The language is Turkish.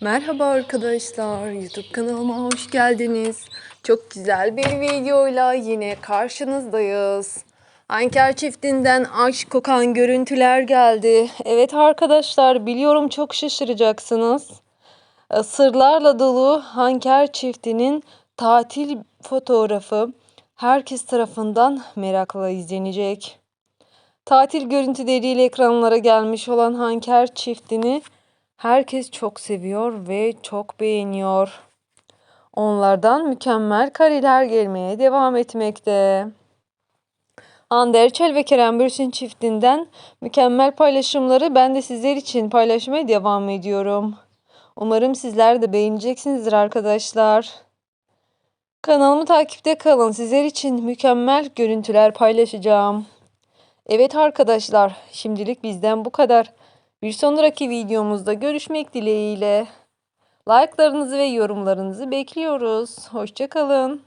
Merhaba arkadaşlar, YouTube kanalıma hoş geldiniz. Çok güzel bir videoyla yine karşınızdayız. Anker çiftinden aşk kokan görüntüler geldi. Evet arkadaşlar, biliyorum çok şaşıracaksınız. E, Sırlarla dolu Hanker çiftinin tatil fotoğrafı herkes tarafından merakla izlenecek. Tatil görüntüleriyle ekranlara gelmiş olan Hanker çiftini herkes çok seviyor ve çok beğeniyor. Onlardan mükemmel kareler gelmeye devam etmekte. Hande Erçel ve Kerem Bürsin çiftinden mükemmel paylaşımları ben de sizler için paylaşmaya devam ediyorum. Umarım sizler de beğeneceksinizdir arkadaşlar. Kanalımı takipte kalın. Sizler için mükemmel görüntüler paylaşacağım. Evet arkadaşlar, şimdilik bizden bu kadar. Bir sonraki videomuzda görüşmek dileğiyle. Like'larınızı ve yorumlarınızı bekliyoruz. Hoşçakalın.